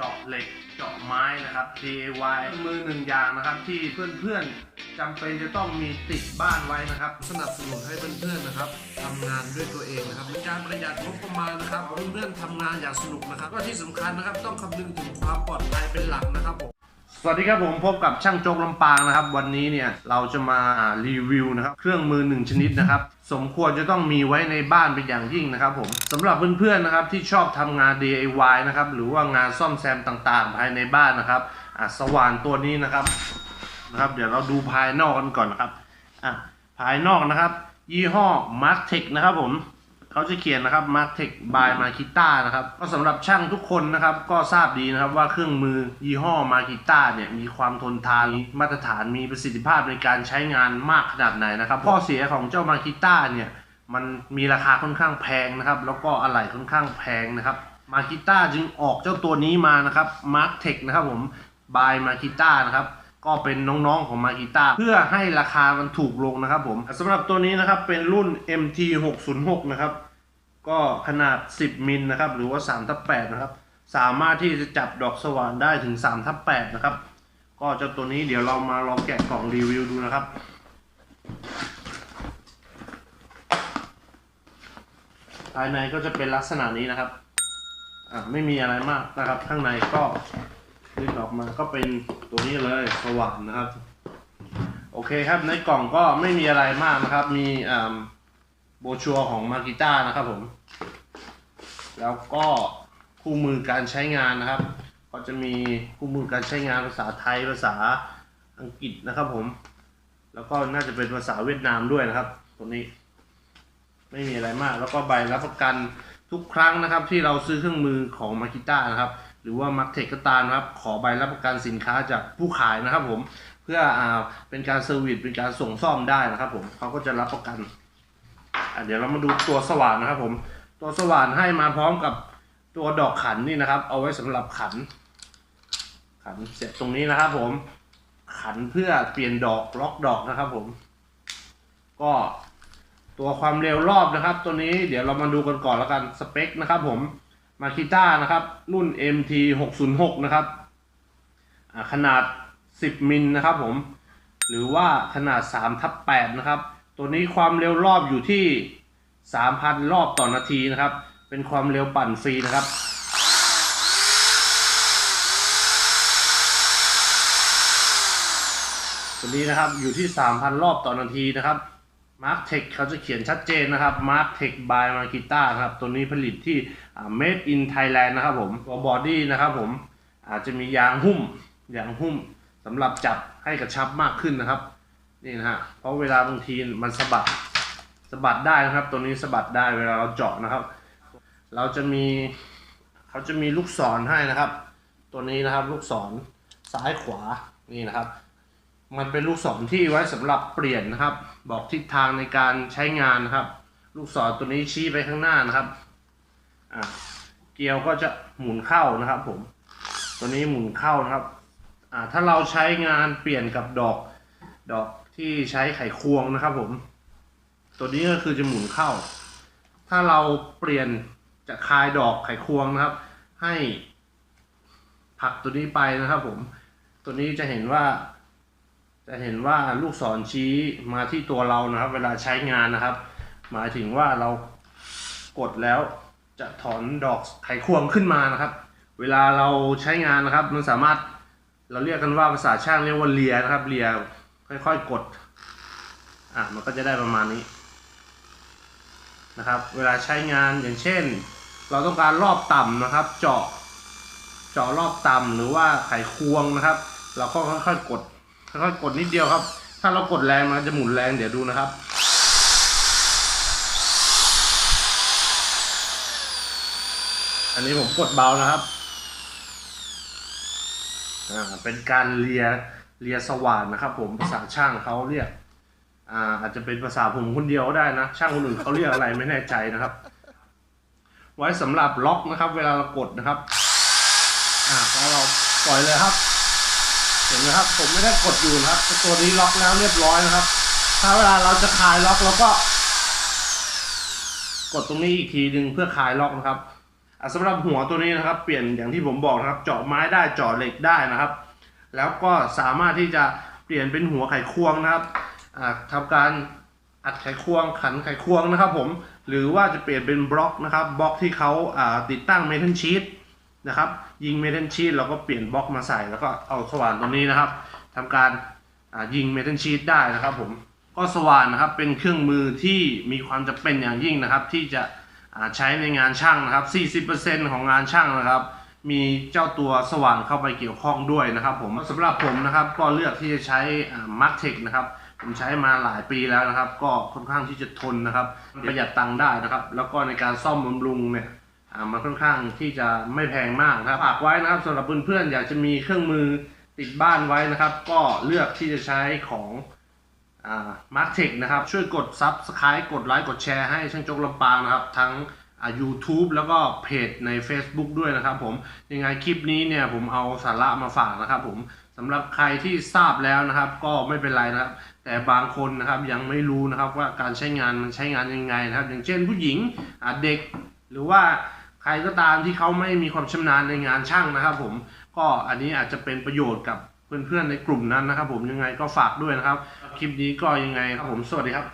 จาะเหล็กเจาะไม้นะครับ DIY มือหนึ่งอย่างนะครับ ที่เพื่อนๆจำเป็นจะต้องมีติดบ้านไว้นะครับ สนับสนุนให้เพื่อนๆนะครับทำงานด้วยตัวเองนะครับเป็นการประหยัดงบประมาณนะครับเพื่อนๆทำงานอย่างสนุกนะครับก็ที่สำคัญนะครับต้องคำนึงถึงความปลอดภัยเป็นหลักนะครับผม สวัสดีครับผมพบกับช่างโจกลำปางนะครับ วันนี้เนี่ยเราจะมารีวิวนะครับเครื่องมือหนึ่งชนิดนะครับ สมควรจะต้องมีไว้ในบ้านเป็นอย่างยิ่งนะครับผมสำหรับเพื่อนๆนะครับที่ชอบทำงาน DIY นะครับหรือว่างานซ่อมแซมต่างๆ ภายในบ้านนะครับอะสว่านตัวนี้นะครับนะครับ เดี๋ยวเราดูภายนอกกันก่อนนะครับอะภายนอกนะครับ ยี่ห้อ m a r t e c h นะครับผม เขาจะเขียนนะครับ Marktech by Makita นะครับ ก็สำหรับช่างทุกคนนะครับ ก็ทราบดีนะครับว่าเครื่องมือยี่ห้อ Makita เนี่ยมีความทนทานมาตรฐานมีประสิทธิภาพในการใช้งานมากขนาดไหนนะครับ ข้อเสียของเจ้า Makita เนี่ยมันมีราคาค่อนข้างแพงนะครับ แล้วก็อะไหล่ค่อนข้างแพงนะครับ Makita จึงออกเจ้าตัวนี้มานะครับ Marktech นะครับผม by Makita นะครับ ก็เป็นน้องๆของ Makita เพื่อให้ราคามันถูกลงนะครับผมสำหรับตัวนี้นะครับเป็นรุ่น MT 606นะครับก็ขนาด 10 มิลนะครับหรือว่า3ทับ8นะครับสามารถที่จะจับดอกสว่านได้ถึง3ทับ8นะครับก็เจ้าตัวนี้เดี๋ยวเรามาลองแกะกล่องรีวิวดูนะครับภายในก็จะเป็นลักษณะนี้นะครับ อ่าไม่มีอะไรมากนะครับ ข้างในก็ดึงออกมาก็เป็น ตัวนี้เลยสว่านนะครับ โอเคครับในกล่องก็ไม่มีอะไรมากนะครับ มีโบรชัวร์ของมากิต้านะครับผม แล้วก็คู่มือการใช้งานนะครับ ก็จะมีคู่มือการใช้งานภาษาไทยภาษาอังกฤษนะครับผม แล้วก็น่าจะเป็นภาษาเวียดนามด้วยนะครับ ตัวนี้ ไม่มีอะไรมาก แล้วก็ใบรับประกันทุกครั้งนะครับ ที่เราซื้อเครื่องมือของมากิต้านะครับ หรือว่ามักเทคก็ตามนะครับ ขอใบรับประกันสินค้าจากผู้ขายนะครับผมเพื่ออ่าเป็นการเซอร์วิสเป็นการส่งซ่อมได้นะครับผมเขาก็จะรับประกันเดี๋ยวเรามาดูตัวสว่านนะครับผม ตัวสว่านให้มาพร้อมกับตัวดอกขันนี่นะครับ เอาไว้สำหรับขัน ขันเสร็จตรงนี้นะครับผม ขันเพื่อเปลี่ยนดอกล็อกดอกนะครับผม ก็ตัวความเร็วรอบนะครับ ตัวนี้เดี๋ยวเรามาดูกันก่อนแล้วกันสเปคนะครับผม มาคิต้านะครับ รุ่น MT 606นะครับ ขนาด 10 มิลนะครับผม หรือว่าขนาด3ทับ8นะครับ ตัวนี้ความเร็วรอบอยู่ที่ 3,000 รอบต่อนาทีนะครับ เป็นความเร็วปั่นฟรีนะครับตัวนี้นะครับอยู่ที่ 3,000 รอบต่อนาทีนะครับ Mark Tech เขาจะเขียนชัดเจนนะครับ Mark Tech by Makita นะครับ ตัวนี้ผลิตที่อ่า Made in Thailand นะครับผมตัวบอดี้นะครับผมอาจจะมียางหุ้มยางหุ้มสำหรับจับให้กระชับมากขึ้นนะครับนี่นะฮะเพราะเวลาบางทีมันสะบัดสะบัดได้นะครับ ตัวนี้สะบัดได้เวลาเราเจาะนะครับ เราจะมีเขาจะมีลูกศรให้นะครับ ตัวนี้นะครับลูกศรซ้ายขวานี่นะครับ มันเป็นลูกศรที่ไว้สำหรับเปลี่ยนนะครับ บอกทิศทางในการใช้งานนะครับ ลูกศรตัวนี้ชี้ไปข้างหน้านะครับอ่าเกลียวก็จะหมุนเข้านะครับผมตัวนี้หมุนเข้านะครับอ่าถ้าเราใช้งานเปลี่ยนกับดอกดอกที่ใช้ไขควงนะครับผม ตัวนี้ก็คือจะหมุนเข้า ถ้าเราเปลี่ยนจะคลายดอกไขควงนะครับ ให้ผักตัวนี้ไปนะครับผม ตัวนี้จะเห็นว่า จะเห็นว่าลูกศรชี้มาที่ตัวเรานะครับ เวลาใช้งานนะครับ หมายถึงว่าเรากดแล้วจะถอนดอกไขควงขึ้นมานะครับ เวลาเราใช้งานนะครับ มันสามารถเราเรียกกันว่าภาษาช่างเรียกว่าเลียนะครับเลียค่อยๆกดอะมันก็จะได้ประมาณนี้นะครับ เวลาใช้งานอย่างเช่น เราต้องการรอบต่ำนะครับ เจาะเจาะรอบต่ำหรือว่าไขควงนะครับ เราก็ค่อยๆกด ค่อยๆกดนิดเดียวครับ ถ้าเรากดแรงมันจะหมุนแรงเดี๋ยวดูนะครับ อันนี้ผมกดเบานะครับเป็นการเลียเลียสว่านนะครับ ผมภาษาช่างเขาเรียกอ่าอาจจะเป็นภาษาผมคนเดียวก็ได้นะ ช่างคนอื่นเขาเรียกอะไรไม่แน่ใจนะครับ ไว้สำหรับล็อกนะครับ เวลาเรากดนะครับ อ่าพอเราปล่อยเลยครับ เห็นไหมครับ ผมไม่ได้กดอยู่นะครับตัวนี้ล็อกแล้วเรียบร้อยนะครับ ถ้าเวลาเราจะคลายล็อกเราก็ กดตรงนี้อีกทีหนึ่งเพื่อคลายล็อกนะครับสำหรับหัวตัวนี้นะครับ เปลี่ยนอย่างที่ผมบอกนะครับ เจาะไม้ได้เจาะเหล็กได้นะครับ แล้วก็สามารถที่จะเปลี่ยนเป็นหัวไขควงนะครับอ่าทำการอัดไขควงขันไขควงนะครับ ผมหรือว่าจะเปลี่ยนเป็นบล็อกนะครับบล็อกที่เขาอ่าติดตั้งเมทัลชีต นะครับ ยิงเมทัลชีตแล้วก็เปลี่ยนบล็อกมาใส่แล้วก็เอาสว่านตัวนี้นะครับทำการยิงเมทัลชีตได้นะครับผมก็สว่านนะครับเป็นเครื่องมือที่มีความจำเป็นอย่างยิ่งนะครับ ที่จะใช้ในงานช่างนะครับ 40%ของงานช่างนะครับ มีเจ้าตัวสว่านเข้าไปเกี่ยวข้องด้วยนะครับ ผมสำหรับผมนะครับ ก็เลือกที่จะใช้มาร์กเทคนะครับผมใช้มาหลายปีแล้วนะครับ ก็ค่อนข้างที่จะทนนะครับ ประหยัดตังค์ได้นะครับ แล้วก็ในการซ่อมบำรุงเนี่ย มันค่อนข้างที่จะไม่แพงมากนะครับฝากไว้นะครับสำหรับเพื่อนๆอยากจะมีเครื่องมือติดบ้านไว้นะครับ ก็เลือกที่จะใช้ของมาร์กเทคนะครับ ช่วยกดซับสไคร b ์กดไลค์กดแชร์ให้ช่างจกลำปางนะครับ ทั้ง YouTube แล้วก็เพจใน Facebook ด้วยนะครับผมยังไงคลิปนี้เนี่ยผมเอาสาระมาฝากนะครับผมสำหรับใครที่ทราบแล้วนะครับ ก็ไม่เป็นไรนะครับ แต่บางคนนะครับยังไม่รู้นะครับว่าการใช้งานมันใช้งานยังไงนะครับ อย่างเช่นผู้หญิงเด็กหรือว่า ใครก็ตามที่เขาไม่มีความชำนาญในงานช่างนะครับ ผมก็อันนี้อาจจะเป็นประโยชน์กับเพื่อนๆในกลุ่มนั้นนะครับ ผมยังไงก็ฝากด้วยนะครับ คลิปนี้ก็ยังไงครับผมสวัสดีครับ